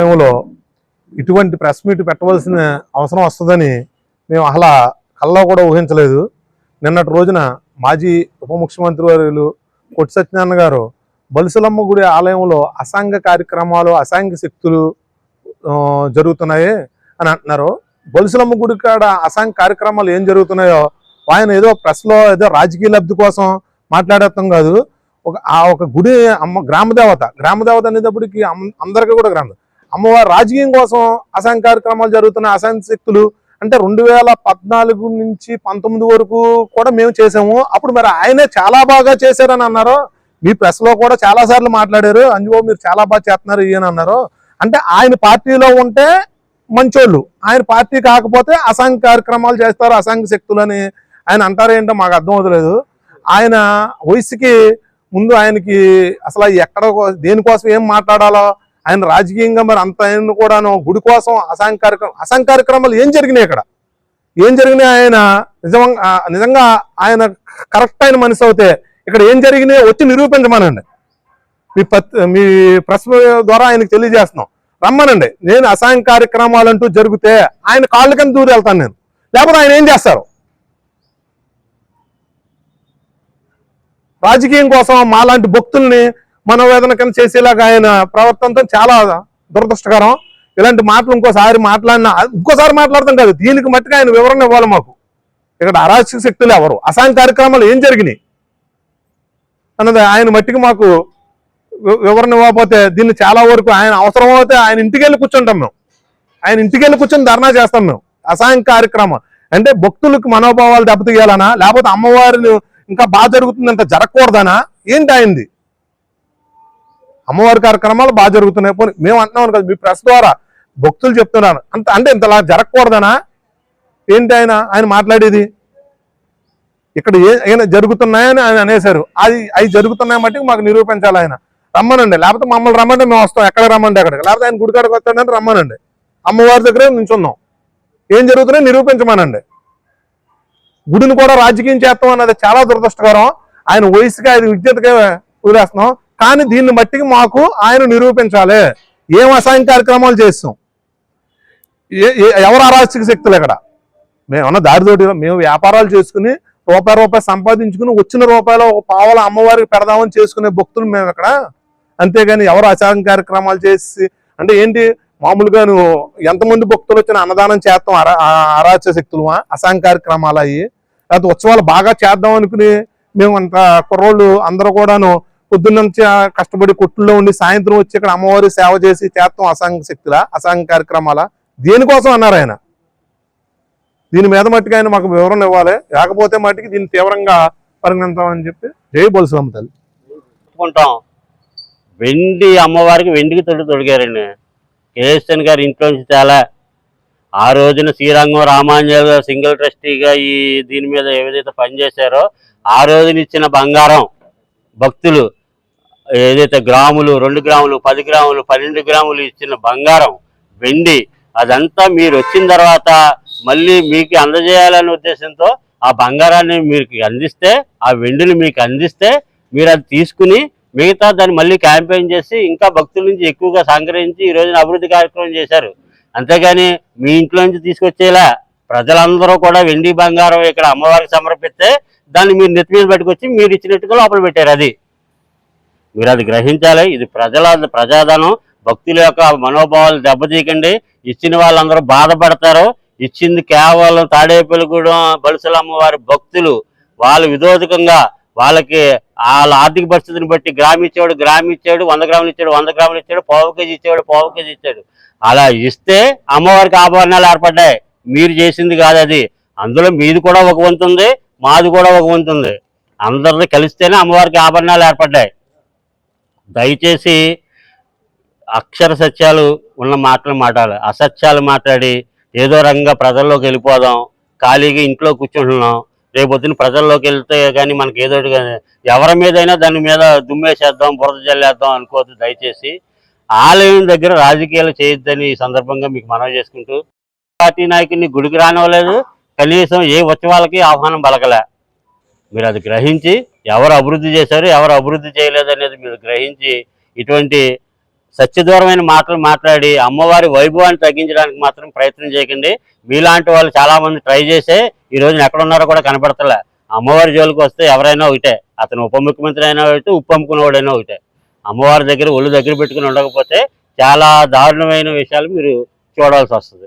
సమయంలో ఇటువంటి press meet పెట్టవలసిన అవసరం వస్తుందని మేము అలా కల్లో కూడా ఊహించలేదు. నిన్నటి రోజున మాజీ ఉప ముఖ్యమంత్రి వర్యులు కొట్టి సత్యనారాయణ గారు బలుసులమ్మ గుడి ఆలయంలో అసాంఘ కార్యక్రమాలు అసాంఘ శక్తులు జరుగుతున్నాయి అని అంటున్నారు. బలుసులమ్మ గుడి కాడ అసాంఘ కార్యక్రమాలు ఏం జరుగుతున్నాయో ఆయన ఏదో ప్రెస్లో ఏదో రాజకీయ లబ్ధి కోసం మాట్లాడేస్తాం కాదు. ఒక ఆ ఒక గుడి అమ్మ గ్రామదేవత గ్రామదేవత అనేటప్పటికి అందరికీ కూడా గ్రామ. అమ్మవారి రాజకీయం కోసం అసాంఘ కార్యక్రమాలు జరుగుతున్న అసాంఘ శక్తులు అంటే రెండు వేల పద్నాలుగు నుంచి పంతొమ్మిది వరకు కూడా మేము చేసాము. అప్పుడు మరి ఆయనే చాలా బాగా చేశారని అన్నారు. మీ ప్రెస్లో కూడా చాలా సార్లు మాట్లాడారు. అంజుబాబు మీరు చాలా బాగా చేస్తున్నారు ఈయన అన్నారు. అంటే ఆయన పార్టీలో ఉంటే మంచోళ్ళు. ఆయన పార్టీ కాకపోతే అసాంఘ కార్యక్రమాలు చేస్తారు అసాంఘ శక్తులు అని ఆయన అంటారు ఏంటో మాకు అర్థం అవుతలేదు ఆయన వయసుకి ముందు ఆయనకి అసలు ఎక్కడ దేనికోసం ఏం మాట్లాడాలో ఆయన రాజకీయంగా మరి అంత ఆయన కూడాను గుడి కోసం అసాంఘ కార్యక్రమం అసాంఘ కార్యక్రమాలు ఏం జరిగినాయి ఇక్కడ? ఏం జరిగినాయి ఆయన? నిజంగా నిజంగా ఆయన కరెక్ట్ అయిన మనిషి అవుతే ఇక్కడ ఏం జరిగినాయి వచ్చి నిరూపించమనండి. మీ మీ ప్రశ్న ద్వారా ఆయనకు తెలియజేస్తున్నాం. రమ్మనండి. నేను అసాయం కార్యక్రమాలు అంటూ జరిగితే ఆయన కాళ్ళు కింద దూరి వెళ్తాను నేను. లేకపోతే ఆయన ఏం చేస్తారు? రాజకీయం కోసం మాలాంటి భక్తుల్ని మనోవేదన కింద చేసేలాగా ఆయన ప్రవర్తనతో చాలా దురదృష్టకరం. ఇలాంటి మాటలు ఇంకోసారి మాట్లాడినా ఇంకోసారి మాట్లాడతాం కాదు దీనికి మట్టుగా ఆయన వివరణ ఇవ్వాలి మాకు. ఇక్కడ అరాచక శక్తులు ఎవరు? అసాం కార్యక్రమాలు ఏం జరిగినాయి? అన్నది ఆయన మట్టికి మాకు వివరణ ఇవ్వకపోతే దీన్ని చాలా వరకు ఆయన అవసరం అయితే ఆయన ఇంటికి వెళ్ళి కూర్చుంటాం మేము. ఆయన ఇంటికి వెళ్ళి కూర్చొని ధర్నా చేస్తాం మేము. అసాయం కార్యక్రమం. అంటే భక్తులకు మనోభావాలు దెబ్బతీయాలనా? లేకపోతే అమ్మవారిని ఇంకా బాగా జరుగుతుందంట జరగకూడదనా? ఏంటి ఆయనది? అమ్మవారి కార్యక్రమాలు బాగా జరుగుతున్నాయి. పోనీ మేము అంటున్నాం కదా మీ ప్రెస్ ద్వారా భక్తులు చెప్తున్నాను. అంత అంటే ఇంతలా జరగకూడదనా? ఏంటి ఆయన? ఆయన మాట్లాడేది? ఇక్కడ ఏ ఏమైనా జరుగుతున్నాయని ఆయన అనేశారు. అది అవి జరుగుతున్నాయి మట్టి మాకు నిరూపించాలి ఆయన. రమ్మనండి. లేకపోతే మమ్మల్ని రమ్మంటే మేము వస్తాం. ఎక్కడ రమ్మండి అక్కడికి లేకపోతే ఆయన గుడికాడకు వస్తాడంటే రమ్మనండి. అమ్మవారి దగ్గరే నించున్నాం. ఏం జరుగుతున్నాయి నిరూపించమనండి. గుడిని కూడా రాజకీయం చేస్తాం అన్నది చాలా దురదృష్టకరం. ఆయన వయసుకి ఆయన విద్యతగా వదిలేస్తున్నాం. కానీ దీన్ని బట్టి మాకు ఆయన నిరూపించాలి. ఏం అసాయం కార్యక్రమాలు చేస్తాం? ఏ- ఎవరు అరాచక శక్తులు ఇక్కడ? మేమన్నా దారితోటి మేము వ్యాపారాలు చేసుకుని రూపాయి రూపాయి సంపాదించుకుని వచ్చిన రూపాయలు ఒక పావల అమ్మవారికి పెడదామని చేసుకునే భక్తులు మేము ఇక్కడ. అంతేగాని ఎవరు అసాయం కార్యక్రమాలు చేసి అంటే ఏంటి? మామూలుగా నువ్వు ఎంతమంది భక్తులు వచ్చిన అన్నదానం చేస్తాం అరా ఆ- అరాచక శక్తులు కార్యక్రమాలు అయ్యి లేకపోతే ఉత్సవాలు బాగా చేద్దాం అనుకుని మేము అంత కుర్రోళ్ళు అందరూ కూడాను పొద్దున్న నుంచి కష్టపడి కొట్టుల్లో ఉండి సాయంత్రం వచ్చి ఇక్కడ అమ్మవారి సేవ చేసి చేస్తాం అసాంఘ శక్తుల అసాంఘ కార్యక్రమాల. దేనికోసం అన్నారు ఆయన? దీని మీద మట్టుకు ఆయన మాకు వివరణ ఇవ్వాలి. లేకపోతే మట్టుకి దీన్ని తీవ్రంగా పరిగణిస్తామని చెప్పి జై బొలుసులమ్మ తల్లి. చెప్పుకుంటాం వెండి అమ్మవారికి వెండికి తొడి తొడిగారండి. కేఎస్ఎన్ గారి ఇంట్లో నుంచి చాలా. ఆ రోజున శ్రీరంగం రామాంజల్ గారు సింగిల్ ట్రస్టీగా ఈ దీని మీద ఏదైతే పనిచేశారో ఆ రోజున ఇచ్చిన బంగారం భక్తులు ఏదైతే గ్రాములు రెండు గ్రాములు పది గ్రాములు పన్నెండు గ్రాములు ఇచ్చిన బంగారం వెండి అదంతా మీరు వచ్చిన తర్వాత మళ్ళీ మీకు అందజేయాలనే ఉద్దేశంతో ఆ బంగారాన్ని మీకు అందిస్తే ఆ వెండిని మీకు అందిస్తే మీరు అది తీసుకుని మిగతా దాన్ని మళ్ళీ క్యాంపెయిన్ చేసి ఇంకా భక్తుల నుంచి ఎక్కువగా సంగ్రహించి ఈ రోజున అభివృద్ధి కార్యక్రమం చేశారు. అంతేగాని మీ ఇంట్లో నుంచి తీసుకొచ్చేలా ప్రజలందరూ కూడా వెండి బంగారం ఇక్కడ అమ్మవారికి సమర్పిస్తే దాన్ని మీరు నెత్తి మీద పెట్టుకొచ్చి మీరు ఇచ్చినట్టుగా లోపల పెట్టారు అది. మీరు అది గ్రహించాలి. ఇది ప్రజల ప్రజాధనం. భక్తుల యొక్క మనోభావాలు దెబ్బతీయకండి. ఇచ్చిన వాళ్ళందరూ బాధపడతారు. ఇచ్చింది కేవలం తాడేపల్లిగూడెం బలుసలమ్మ వారి భక్తులు వాళ్ళు విధోదకంగా వాళ్ళకి వాళ్ళ ఆర్థిక పరిస్థితిని బట్టి గ్రామ్ ఇచ్చేవాడు గ్రామ్ ఇచ్చాడు వంద గ్రాములు ఇచ్చాడు వంద గ్రాములు ఇచ్చాడు పావు కేజీ ఇచ్చేవాడు పావు కేజీ ఇచ్చాడు అలా ఇస్తే అమ్మవారికి ఆభరణాలు ఏర్పడ్డాయి. మీరు చేసింది కాదు అది. అందులో మీది కూడా ఒక వంతు ఉంది మాది కూడా ఒక వంతు ఉంది. అందరిది కలిస్తేనే అమ్మవారికి ఆభరణాలు ఏర్పడ్డాయి. దయచేసి అక్షర సత్యాలు ఉన్న మాటలు మాట్లాడాలి. అసత్యాలు మాట్లాడి ఏదో రంగంగా ప్రజల్లోకి వెళ్ళిపోదాం ఖాళీగా ఇంట్లో కూర్చుంటున్నాం రేపొద్దున ప్రజల్లోకి వెళ్తే కానీ మనకి ఏదో ఒకటి కానీ ఎవరి మీదైనా దాని మీద దుమ్మేసేద్దాం బురద జల్లేద్దాం అనుకోవద్దు. దయచేసి ఆలయం దగ్గర రాజకీయాలు చేయొద్దని ఈ సందర్భంగా మీకు మనవి చేసుకుంటూ పార్టీ నాయకుడిని గుడికి రానివ్వలేదు. కనీసం ఏ ఉత్సవాలకి ఆహ్వానం పలకలే. మీరు అది గ్రహించి ఎవరు అభివృద్ధి చేశారు ఎవరు అభివృద్ధి చేయలేదు అనేది మీరు గ్రహించి ఇటువంటి సత్యదూరమైన మాటలు మాట్లాడి అమ్మవారి వైభవాన్ని తగ్గించడానికి మాత్రం ప్రయత్నం చేయకండి. మీలాంటి వాళ్ళు చాలామంది ట్రై చేసే ఈ రోజున ఎక్కడ ఉన్నారో కూడా కనపడతలే. అమ్మవారి జోలికి వస్తే ఎవరైనా ఒకటే అతను ఉప ముఖ్యమంత్రి అయినా ఒకటి ఉప్పు అమ్ముకునేవాడైనా ఒకటే. అమ్మవారి దగ్గర ఒళ్ళు దగ్గర పెట్టుకుని ఉండకపోతే చాలా దారుణమైన విషయాలు మీరు చూడాల్సి వస్తుంది.